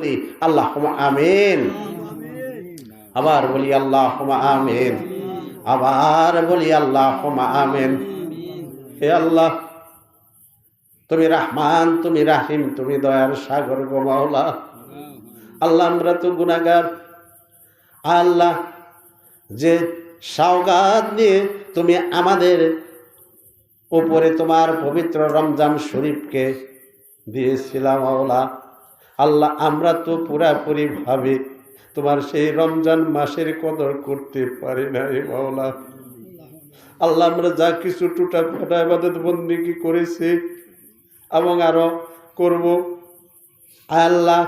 বলি আল্লাহ আমিন। আবার বলি আল্লাহ আমিন। আবার বলি আল্লাহ আমিন। হে আল্লাহ, তুমি রহমান, তুমি রাহিম, তুমি দয়ার সাগর গো মাওলা। আল্লাহ, আমরা তো গুনাগার আল্লাহ, যে সওগাত নিয়ে তুমি আমাদের উপরে তোমার পবিত্র রমজান শরীফকে দিয়েছিলাম মাওলা আল্লাহ, আমরা তো পুরাপুরি ভাবে তোমার সেই রমজান মাসের কদর করতে পারি নাই, মাওলা। আল্লাহ, আমরা যা কিছু টুটা ফাটা আবাদত বন্দিকে করেছি এবং আরও করব। আল্লাহ,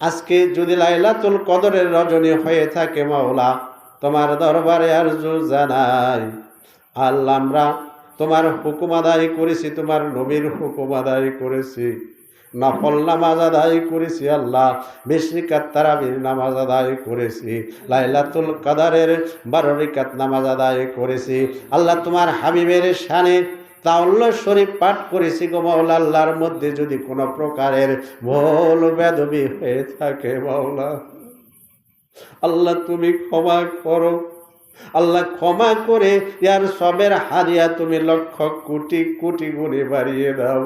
আজকে যদি লাইলাতুল কদরের রজনী হয়ে থাকে, মাওলা, তোমার দরবারে আর জানাই আল্লাহ, আমরা তোমার হুকুম আদায় করেছি, তোমার নবীর হুকুম আদায় করেছি। নফল নামাজ আদায় করেছি আল্লাহ বেশিকাত তারাবির নামাজ আদায় করেছি, লাইলাতুল কাদারের বারো রিকাত নামাজ আদায় করেছি। আল্লাহ তোমার হাবিবের শানে তাউল্ল শরীফ পাঠ করেছি গো মাওলা, আল্লাহর মধ্যে যদি কোনো প্রকারের ভুল বেদবি হয়ে থাকে মাওলা, আল্লাহ তুমি ক্ষমা করো। আল্লাহ ক্ষমা করে ইয়ার সবের হারিয়া তুমি লক্ষ কোটি কোটি গুণে বাড়িয়ে দাও।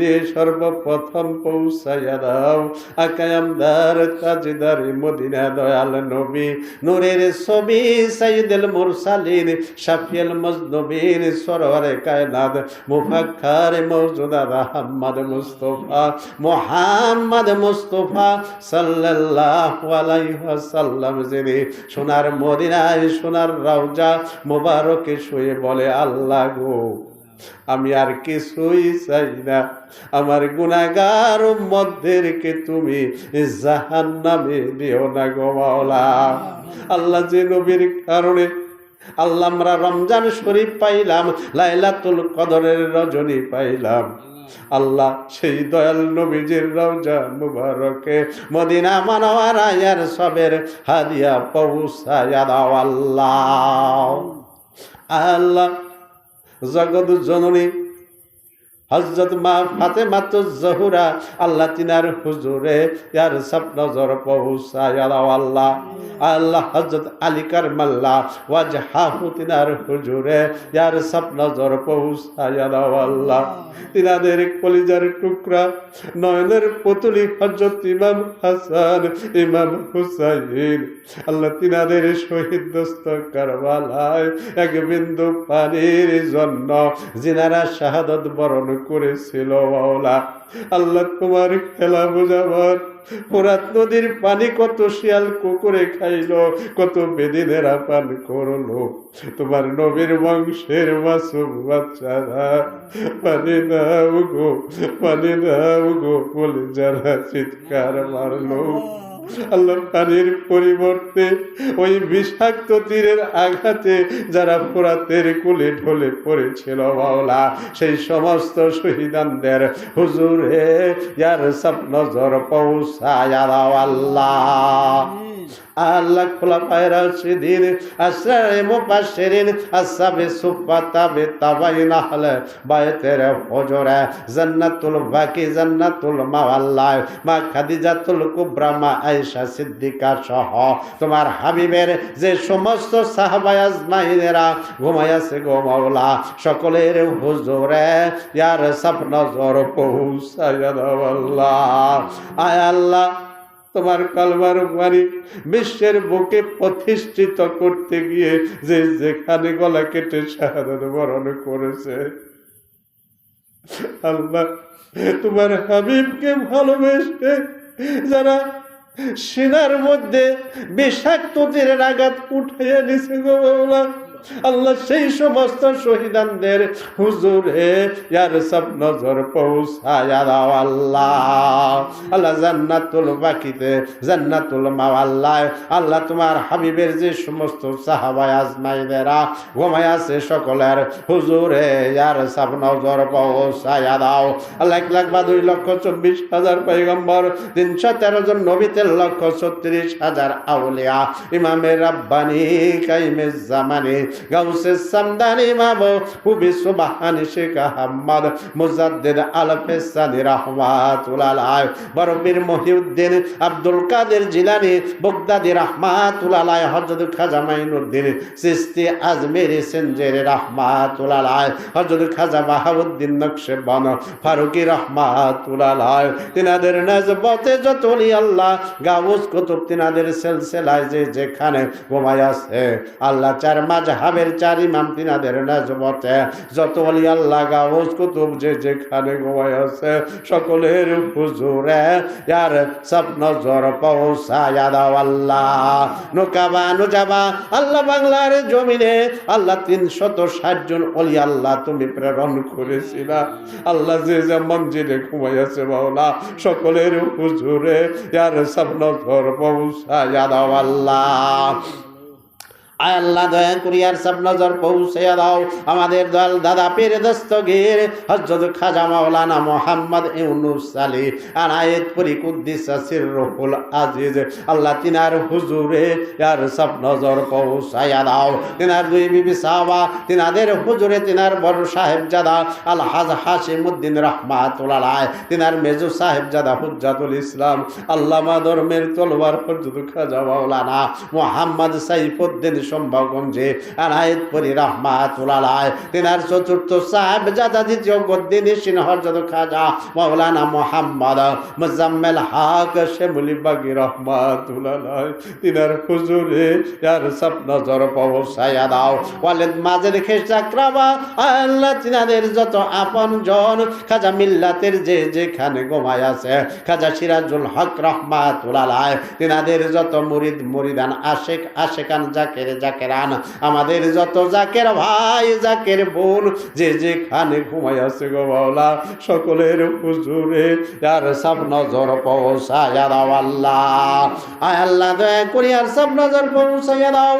দিয়ে সর্বপ্রথম পৌঁছাইয়া দাও। আকায়ামদার তাজদার মদিনা দয়াল নবী নূরের ছবি সাইদুল মুরসালিন শাফিয়াল মজনবীর সরওয়ারে কায়নাত, মুফাক্কার মওজুদা আহমদ মুস্তফা, মুহাম্মদ মুস্তফা সাল্লাল্লাহু আলাইহি ওয়াসাল্লাম যিনি সোনার মদিনায় সোনার রওজা মোবারকে শুয়ে বলে, আল্লাহ গো আমি আর কিছুই চাই না। আমার গুনাগার মধ্যেরকে তুমি জাহান নামে দিও না গো মাওলা। আল্লাহ যে নবীর কারণে আল্লাহ আমরা রমজান শরীফ পাইলাম, লাইলাতুল কদরের রজনী পাইলাম। আল্লাহ সেই দয়াল নবীজির রওজা মুবারকে মদিনা মানওয়ার আয়ার সবের হাদিয়া পৌঁছায়া দাও আল্লাহ। আল্লাহ জগৎ জননী হজরত মা ফাতে মাতো জহুরা, আল্লাহ তিনার হুজুরে, ইয়ার সব নজর পৌঁছায়, আল্লাহ আল্লাহ হজরত আলী কারমাল্লা ওয়াজ হাহু তিনার হুজুরে, ইয়ার সব নজর পৌঁছায়, আল্লাহ তিনাদের কলিজার টুকরা, নয়নের পুতুলি হজরত ইমাম হাসান, ইমাম হুসাইন, আল্লাহ তিনাদের শহীদ দোস্ত কারবালায় এক বিন্দু পানির জন্য জিনারা শাহাদত বরণ করেছিল মাওলা। আল্লাহ তোমার খেলা বোঝাবার। ফোরাত নদীর পানি কত শিয়াল কুকুরে খাইলো, কত বেদিনেরা পান করল। তোমার নবীর বংশের মাসুম বাচ্চারা, পানি দাও গো, পানি দাও গো বলে যারা চিৎকার মারলো। আল্লাহ পানির পরিবর্তে ওই বিষাক্ত তীরের আঘাতে যারা ফোরাতের কুলে ঢলে পড়েছিল বাওলা সেই সমস্ত শহীদানদের হুজুরে, ইয়ার সব নজর পৌঁছায় আল্লাহ। আল্লাহ খোলা পায়রা সেদিন আসরে মুবাশশিরিন, আসাবে সুফাতাবে তাবাইনা হলে বায়তের হজরে। জান্নাতুল বাকি, জান্নাতুল মাওয়াল্লাহ মা খাদিজাতুল কুবরা, মা আয়েশা সিদ্দিকা সহ তোমার হাবিবের যে সমস্ত সাহাবায়ে আজমাইনেরা ঘুমায়াছে গো মাওলা, সকলের হুজুরে, ইয়ার সব নজর পৌঁছায়া আল্লাহ। আয় আল্লাহ তোমার কালবার বাড়ি বিশ্বের বুকে প্রতিষ্ঠিত করতে গিয়ে যে যেখানে গলা কেটে শাহাদত বরণ করেছে। আল্লাহ, তোমার হাবিবকে ভালোবেসে যারা সেনার মধ্যে বিষাক্ত তীরের আঘাত উঠাইয়া নিছে গো বাবা আল্লাহ সেই সমস্ত শহীদানদের হুজুরে ইয়ার সব নজর পৌঁছায়া আল্লাহ। আল্লাহ জান্নাতুল বাকিতে, জান্নাতুল মাওয়াল্লাহ আল্লাহ তোমার হাবিবের যে সমস্ত সাহাবায় আজমাইদেরা ঘুমায় আছে সকলের হুজুরে ইয়ার সব নজর পৌঁছায়া দাও আল্লাহ এক লাখ বা দুই লক্ষ চব্বিশ হাজার পৈগম্বর তিনশো তেরো জন নবীতে লক্ষ ছত্রিশ হাজার আউলিয়া। ইমামের রাব্বানি কাইমে জামানি গাউসে সামদানি মাবো হুবি সুবাহানি শেখ আহমদ, মুজাদ্দিদ আল ফেসানি রহমাতুল্লাহ বরবীর Mohiuddin, Abdul Qadir Jilani, Baghdadi রহমাতুল্লাহ হজরত খাজা মাইনুদ্দিন, সিস্তি আজমেরি সেঞ্জের রহমাতুল্লাহ হজরত খাজা বাহাউদ্দিন নকশে বন, ফারুকি রহমাতুল্লাহ তিনাদের নজবতে যত অলি আল্লাহ, গাউস কুতুব তিনাদের সেলসেলায় যে যেখানে ঘুমায় আছে, আল্লাহ চার মাঝহাবের চার ইমাম তিনাদের নজবতে যত অলি আল্লাহ গাউস কুতুব যে যেখানে ঘুমায় আছে, সকলের হুজুরে, ইয়ার সব নজর পৌঁছায়া দাও আল্লাহ। নোকাবা নুজাবা আল্লাহ বাংলার জমিনে আল্লাহ তিনশত ষাট জন অলি আল্লাহ তুমি প্রেরণ করেছিলা। আল্লাহ যে যে মঞ্জিলে ঘুমাইয়াছে বাউলা সকলের হুজুরে, ইয়ার সব নজর পৌঁছায়া দাও আল্লাহ। আয় আল্লাহ দয়া করিয়ার সব নজর পৌঁছে দাও। আমাদের দল দাদা পীর দস্তগীর হজরত খাজা মাওলানা মোহাম্মদ ইউনুস আলী, আনায়েত পুরি কুদ্দিস সিররুল আজিজ। আল্লাহ তিনার হুজুরে ইয়ার সব নজর পৌঁছায়া দাও। তিনার দুই বিবি সাহাবা, তিনাদের হুজুরে তিনার বড় সাহেব জাদা আল হাজ হাসিমুদ্দিন রহমাতুল্লাহ তিনার মেজু সাহেব জাদা হুজ্জাতুল ইসলাম, আল্লামা ধর্মের তলবার হজরত খাজা মাওলানা মোহাম্মদ সাইফুদ্দিন চতুর্থ সাহেব দ্বিতীয় খাজা মৌলানা মোহাম্মদ হক শেমুলি বাগি তিনার হুজুরে ইয়ার সব নজর পৌঁছায়া দাও। ওয়ালেদ মাঝের খেস চাকরাবা, আল্লাহ তিনাদের যত আপন জন, খাজা মিল্লাতের যে যেখানে গোমায় আছে, খাজা সিরাজুল হক রহমাতুল্লাহ তিনাদের যত মুরিদ মুরিদান আশেক আশেকান জাকের জাকেরান আমাদের যত জাকের ভাই, জাকের বোন, যে যেখানে ঘুমাই আছে গো বাউলা সকলের হুজুরে, আর সব নজর পৌঁছায়া দাও আল্লাহ। আল্লাহ, দয়া করি আর সব নজর পৌঁছায়া দাও।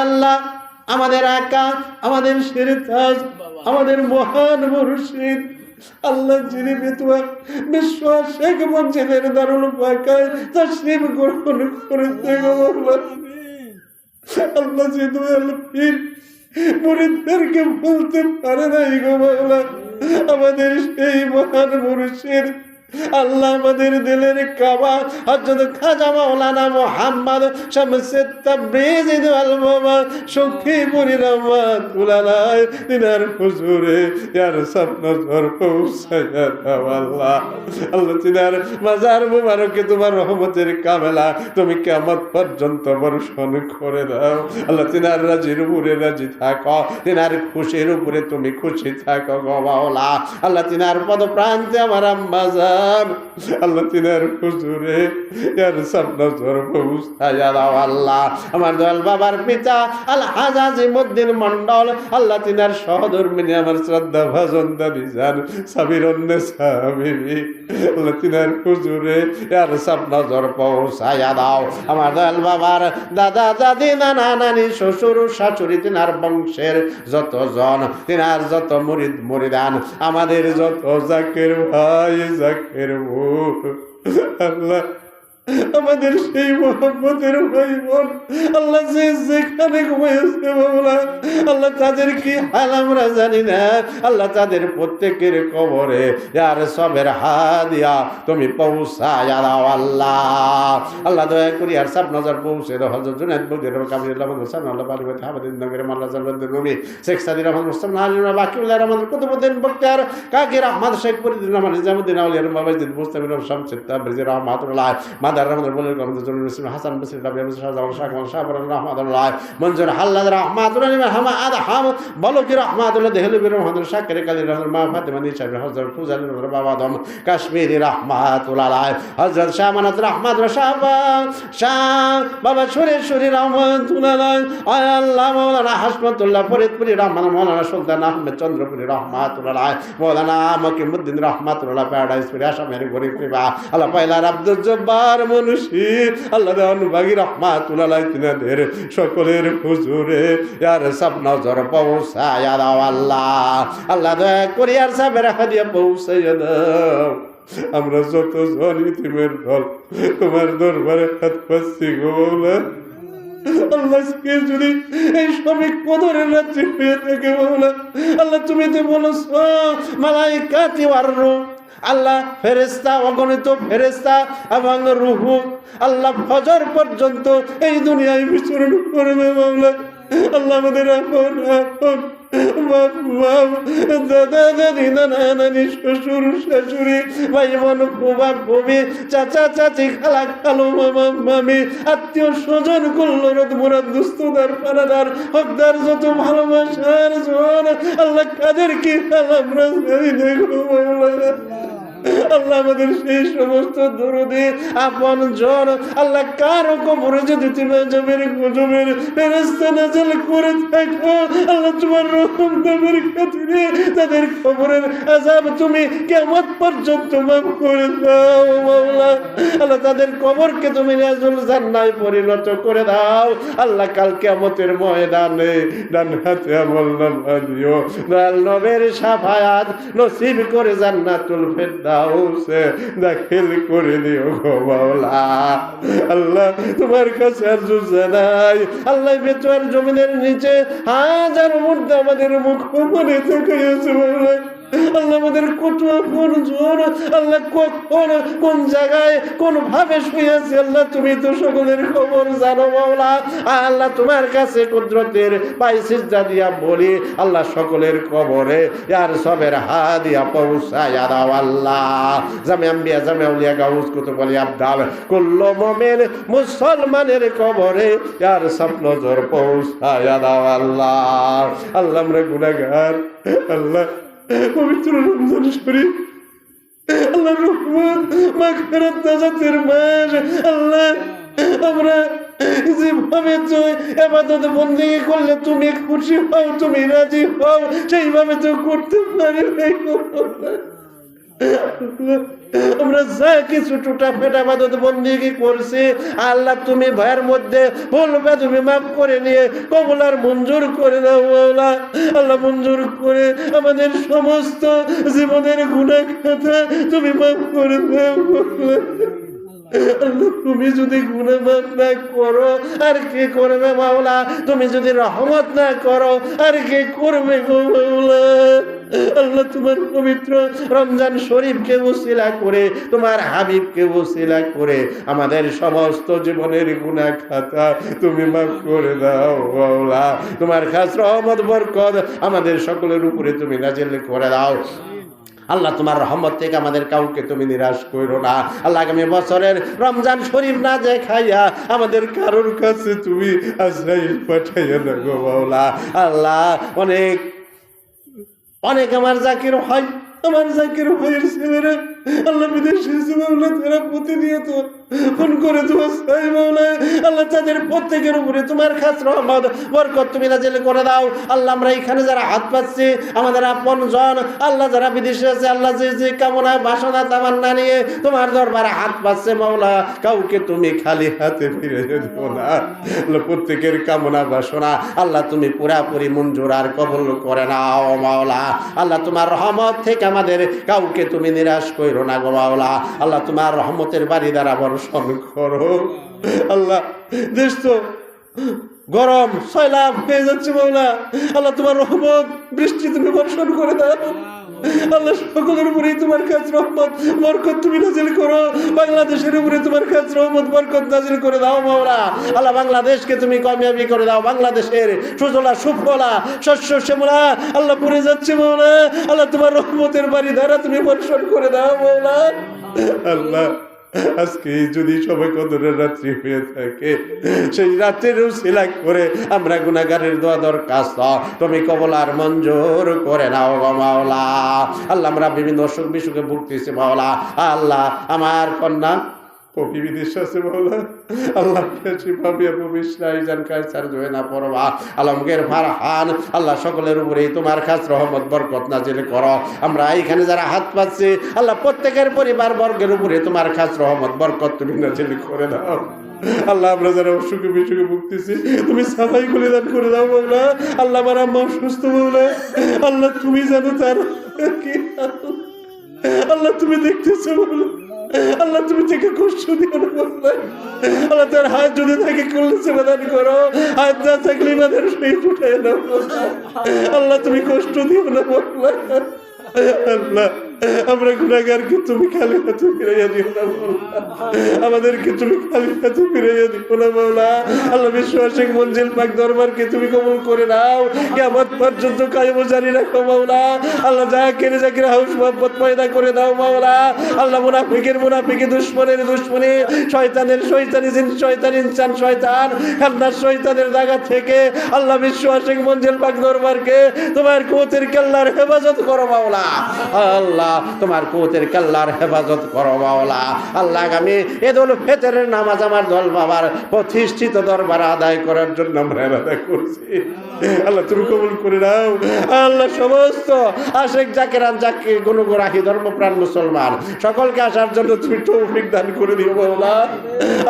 আল্লাহ, আমাদের একা, আমাদের শিরতাজ আমাদের মহান মুর্শিদ, আল্লাহ যিনি বিতুয়া বিশ্ব শেখ মঞ্জিলের দারুল পাকায় তশরিফ গ্রহণ করেছে গো বাবা আল্লাহ যে পীর মুরিদদেরকে বলতে পারে না বাংলা। আমাদের সেই মহান মুর্শিদ আল্লাহ আমাদের দিলের কাবা হযরত খাজা মাওলানা মুহাম্মদ শামসে তাবরিজ আল বাবা সখীপুরি রহমাতুল্লাহ তিনার হুজুরে, ইয়ার সব নজর পৌঁছায়া দাও আল্লাহ। আল্লাহ তিনার মাজার মুবারকে তোমার রহমতের কামেলা তুমি কিয়ামত পর্যন্ত বর্ষণ করে দাও। আল্লাহ তিনার রাজির উপরে রাজি থাকো তিনার খুশির উপরে তুমি খুশি থাকো গো মাওলা। আল্লাহ তিনার পদ প্রান্তে আমার আম্মাজান আল্লাহ তিনার হুজুরে ইয়ার সব নজর পৌঁছায়া দাও আল্লাহ। আমার দয়াল বাবার পিতা, আল হাজাজি মুদ্দিন মন্ডল আল্লাহ তিনার সহধর্মিনী, আমার শ্রদ্ধা ভাজন দাবি যান সাবির অন্য সাবিবি আল্লাহ তিনার হুজুরে ইয়ার সব নজর পৌঁছায়া দাও। আমার দয়াল বাবার দাদা, দাদি, নানা, নানি, শ্বশুর, শাশুড়ি, তিনার বংশের যত জন তিনার যত মুরিদ, মুরিদান, আমাদের যত জাকের ভাই, জাকের বোন আল্লাহ আমাদের সেই মোহাম্মদের ভাই বোন আল্লাহ যে যেখানে ঘুমাইছে বাবলা, আল্লাহ তাদের কি হাল আমরা জানি না। আল্লাহ তাদের প্রত্যেকের কবরে, ইয়ার সবের হাদিয়া, তুমি পৌঁছায়া আল্লাহ। আল্লাহ দয়া করি, আর সব নজর পৌঁছে দাও। হজরত জুনাইদ বদির কামিল রহমান হোসেন আল্লাহ পারবে হামাদিন নগরে মাল্লা জালবন্দের নবী, শেখ সাদির রহমান, মুস্তাফা আলী বাকিউল্লাহ রহমান কুতুবুদ্দিন বক্তার কাকির আহমদ শেখ নিজামুদ্দিন তাবরিজি রহমাতুল্লাহ মাদার রহমান বলেন রহমান জমির মুসলিম হাসান বসির রাবি আবু শাহ জামান শাহ কামাল শাহ বরন রহমাতুল্লাহ মঞ্জুর হাল্লাদ রহমাতুল্লাহ হামাদ হাম বলকি রহমাতুল্লাহ দেহলবি রহমান শাকির কালী রহমান মা ফাতেমা নিশা হযরত ফুজালি রহমান বাবা দম কাশ্মীরি রহমাতুল্লাহ হযরত শাহ মানাত রহমাতুল্লাহ শাহ শাহ বাবা সুরেশ্বরী রহমাতুল্লাহ আয় আল্লাহ মাওলানা হাসমতুল্লাহ ফরিদপুরি রহমান মাওলানা সুলতান রহমাতুল্লাহ মকিমুদ্দিন রহমাতুল্লাহ আব্দুল জব্বার মনুষী আল্লাহ অনুবাগী রহমাতুল্লাহ তিনাদের সকলের হুজুরে। ইয়ার সব নজর পৌঁছায়া দাও আল্লাহ। আল্লাহ দয়া করি আর সাবের হাদিয়া পৌঁছাইয়া দাও। আমরা যত জন ইতিমের দল, তোমার দরবারে হাত পাচ্ছি গো মৌলা আল্লাহ আজকে যদি এই শ্রমিক কদরের রাত্রি হয়ে থাকে মাওলা আল্লাহ। তুমি তো বলো মালাইকাতি আর রূহ আল্লাহ ফেরেস্তা অগণিত ফেরেস্তা এবং রুহু, আল্লাহ ফজর পর্যন্ত এই দুনিয়ায় বিচরণ করবে বাংলা। আল্লাহ আমাদের বাপ বাপ দাদা, দাদি, নানা, নানি, শ্বশুর, শাশুড়ি ভাই বোন ফুবা ফুবি চাচা, চাচি, খালা, খালো, মামা, মামি, আত্মীয় স্বজন কুল্ল রদ মুরাদ, দুস্তদার, পানাদার, হকদার, যত ভালোবাসার জন, আল্লাহ কাদের কি আমরা দেখো আল্লাহ আমাদের সেই সমস্ত দরদে আপন জন আল্লাহ কার কবরে যদি তুমি জমের গজমের ফেরেস্তা নাজল করে থাকো আল্লাহ তোমার রকম দামের খাতিরে তাদের কবরের আজাব তুমি কেমন পর্যন্ত মাফ করে দাও, মাওলা। আল্লাহ তাদের কবরকে তুমি নাজল জান্নায় পরিণত করে দাও। আল্লাহ কাল কেমতের ময়দানে ডান হাতে আমল নামা দিও। নবের সাফায়াত নসিব করে জান্নাতুল ফেরদাউসে দাখিল করে দিও গো মাওলা। আল্লাহ, তোমার কাছে আর নাই। আল্লাহ, বেচুয়ার জমিনের নিচে হাজার মুর্দা আমাদের মুখ করে থেকে আল্লাহ আমাদের কত কোন জোর আল্লাহ কখন কোন জায়গায় কোন ভাবে শুয়েছে আল্লাহ তুমি তো সকলের খবর জানো, মাওলা। আল্লাহ তোমার কাছে কুদরতের পাইছিস দিয়া বলি, আল্লাহ সকলের কবরে ইয়ার সবের হা দিয়া পৌঁছায়া দাও, আল্লাহ। জামে আম্বিয়া, জামে আউলিয়া বলি আব্দাল কুল্ল মোমেন মুসলমানের কবরে ইয়ার সব নজর পৌঁছায়া দাও, আল্লাহ। আল্লাহ আমরা গুনাহগার, আল্লাহ পবিত্র রমজান শরীফ আল্লাহ রহমান, মাগফিরাত নাজাতের মাস আল্লাহ আমরা যেভাবে এবাদত বন্দি করলে তুমি খুশি হও তুমি রাজি হও, সেইভাবে তো করতে পারি। আমরা যা কিছু বাদত বন্দিগি করছি, আল্লাহ তুমি ভয়ের মধ্যে বলবে তুমি মাফ করে নিয়ে কবলার মঞ্জুর করে দাও আল্লাহ আল্লাহ মঞ্জুর করে আমাদের সমস্ত জীবনের গুণা কথা তুমি মাফ করে দাও তুমি যদি গুণে মাফ না করো, আর কে করবে মাওলা? তুমি যদি রহমত না করো, আর কে করবে আল্লাহ তোমার পবিত্র রমজান শরীফকে করে, তোমার হাবিবকে করে, আমাদের সমস্ত জীবনের গুণা খাতা তুমি মাফ করে দাও মাওলা। তোমার খাস রহমত, বরকত আমাদের সকলের উপরে তুমি নাজিল করে দাও। আল্লাহ তোমার রহমত থেকে আমাদের কাউকে তুমি নিরাশ করো না। আল্লাহ আগামী বছরের রমজান শরীফ না যে খাইয়া আমাদের কারোর কাছে তুমি পাঠাইয়া মাওলা। আল্লাহ, অনেক অনেক আমার জাকির হয়, আমার জাকির ভাইয়ের ছেলেরা, আল্লাহ বিদেশে তারা প্রতিনিয়ত ফোন করে আল্লাহ তাদের প্রত্যেকের উপরে তোমার খাস রহমত, বরকত তুমি নাজিল করে দাও। আল্লাহ, আমরা এখানে যারা হাত পাচ্ছি আমাদের আপন জন, আল্লাহ যারা বিদেশে আছে, আল্লাহ যে যে কামনা, বাসনা, তামান্না নিয়ে তোমার দরবারে হাত পাচ্ছে মাওলা কাউকে তুমি খালি হাতে ফিরে যেও না। প্রত্যেকের কামনা, বাসনা, আল্লাহ, তুমি পুরাপুরি মঞ্জুর আর কবল করে নাও মাওলা আল্লাহ, তোমার রহমত থেকে আমাদের কাউকে তুমি নিরাশ করো না গো মাওলা আল্লাহ, তোমার রহমতের বাড়ি দ্বারা বর্ষণ করো। আল্লাহ দেশ তো। গরম সয়লাভ হয়ে যাচ্ছে মাওলা। আল্লাহ, তোমার রহমত, বৃষ্টি তুমি বর্ষণ করে দাও। আল্লাহ, সকলের উপরেই তোমার কাজ রহমত, বরকত তুমি নাজিল করো। বাংলাদেশের উপরে তোমার কাজ রহমত, বরকত নাজিল করে দাও মাওলা। আল্লাহ, বাংলাদেশকে তুমি কামিয়াবি করে দাও। বাংলাদেশের সুজলা, সুফলা, শস্য, শ্যামলা, আল্লাহ, পড়ে যাচ্ছে মাওলা। আল্লাহ, তোমার রহমতের বাড়ি দ্বারা তুমি বর্ষণ করে দাও মাওলা। আল্লাহ। আজকে যদি সবাই কদরের রাত্রি হয়ে থাকে, সেই রাত্রেরও সিলাক করে আমরা গুণাগারের দোয়া দরখাস্ত, তুমি কবল আর মঞ্জুর করে নাও গো মাওলা। আল্লাহ আমরা বিভিন্ন অসুখ বিসুখে ভুগতেছি মাওলা। আল্লাহ আমার কন্যা পপি বিদেশ আছে মাওলা আল্লাহ পেয়েছি পাবি আপু বিশরাই জান কায়সার জয়না পরবা ফারহান। আল্লাহ সকলের উপরেই তোমার খাস রহমত, বরকত নাজিল করো। আমরা এইখানে যারা হাত পাচ্ছি আল্লাহ প্রত্যেকের পরিবার বর্গের উপরে তোমার খাস রহমত, বরকত তুমি নাজিল করে দাও। আল্লাহ আমরা যারা অসুখে বিসুখে ভুগতেছি, তুমি সাফাই করে দান করে দাও আল্লাহ আমার আম্মা সুস্থ বৌলা আল্লাহ তুমি জানো তার কি আল্লাহ তুমি দেখতেছো বৌলা আল্লাহ, তুমি থেকে কষ্ট দিও না আল্লাহ তার হাত যদি থাকে করলে সমাধান করো। হাত না থাকলে মাদের সেই উঠে না আল্লাহ, তুমি কষ্ট দিও না আল্লাহ। আমরা গুণাগারকে তুমি খালি হাতে ফিরাইয়া দিও না আমাদেরকে তুমি খালি হাতে ফিরাইয়া দিও না, মাওলা। আল্লাহ বিশ্বাসিক মঞ্জিল পাক দরবারকে তুমি কবুল করে নাও। কেমন পর্যন্ত কায়ম জারি রাখো, মাওলা। আল্লাহ যা কেড়ে জাকির হাউস মোহাম্মত পয়দা করে দাও, মাওলা। আল্লাহ মুনাফিকের মুনাফিকে দুশ্মনের দুশ্মনে, শয়তানের শয়তানি জিন, শয়তান ইনসান, শয়তান, খান্নার শয়তানের দাগা থেকে আল্লাহ বিশ্বাসিক মঞ্জিল পাক দরবারকে তোমার কোতের কেল্লার হেফাজত করো, মাওলা। আল্লাহ তোমার কোতের কেল্লার হেফাজত করো, মাওলা। আল্লাহ আমি এদল ফেতরের নামাজ আমার দল বাবার প্রতিষ্ঠিত দরবার আদায় করার জন্য আমরা আদায় করছি। আল্লাহ তুমি কবুল করে নাও। আল্লাহ সমস্ত আশেক জাকেরান জাকে গুণগুরাহি ধর্মপ্রাণ মুসলমান, সকলকে আসার জন্য তুমি তৌফিক দান করে দিও, মাওলা।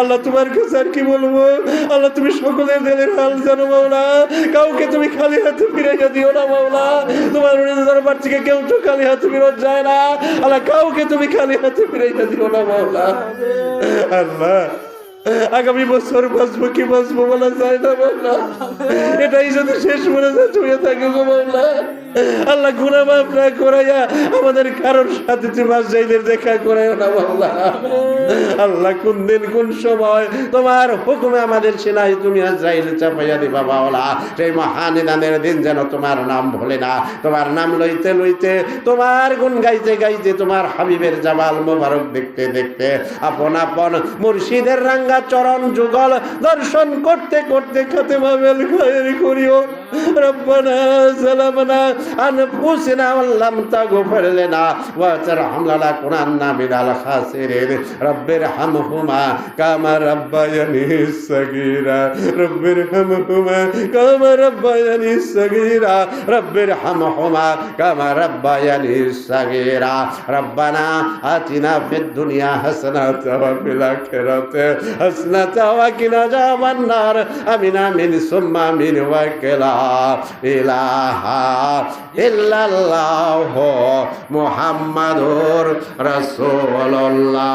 আল্লাহ তোমার কাছে আর কি বলব? আল্লাহ তুমি সকলের দিলের হাল জানো, মাওলা। কাউকে তুমি খালি হাতে ফিরাইয়া দিও না, মাওলা। তোমার দরবার থেকে কেউ তো খালি হাতে ফিরত যায় না। আল্লাহ কাউকে তুমি খালি হাতে ফিরাইয়া দিও না মাওলা। আল্লাহ। আগামী বছর বাঁচবো কি বাঁচবো বলা যায় না মাওলা এটাই যদি শেষ মনে যায় তুমি থাকে আল্লাহ গুনাহ মাফ না করাইয়া আমাদের কারোর সাথে তুমি আজাইদের দেখা করাইও না মাওলা আল্লাহ কোন দিন, কোন সময় তোমার হুকুমে আমাদের সেনাই তুমি আজাইল চাপাইয়া মাওলা সেই মহানিদানের দিন যেন তোমার নাম ভোলে না। তোমার নাম লইতে লইতে তোমার গুণ গাইতে গাইতে তোমার হাবিবের জামাল মোবারক দেখতে দেখতে আপন আপন মুর্শিদের রাঙ্গা চরণ যুগল দর্শন করতে করতে খাতে মামেল খায়ের করিও রব্বানা, সালামনা, আনফুসিনা ওয়াল্লাম তাগফির লানা ওয়া তারহাম লানা কুনান্না মিনাল খাসিরিন। রব্বির হামহুমা কামা রাব্বায়ানি সাগীরা। রব্বির হামহুমা কামা রাব্বায়ানি সাগীরা। রব্বির হামহুমা কামা রাব্বায়ানি সাগীরা। রব্বানা, আতিনা ফিদ দুনিয়া হাসানাতা ওয়া ফিল আখিরাতি। হাসনাতা ওয়া কিনা আযাবান নার? আমিন আমিন সুম্মা আমিন ওয়া কিলা ইলাহা ইল্লাল্লাহ মুহাম্মাদুর রাসূলুল্লাহ।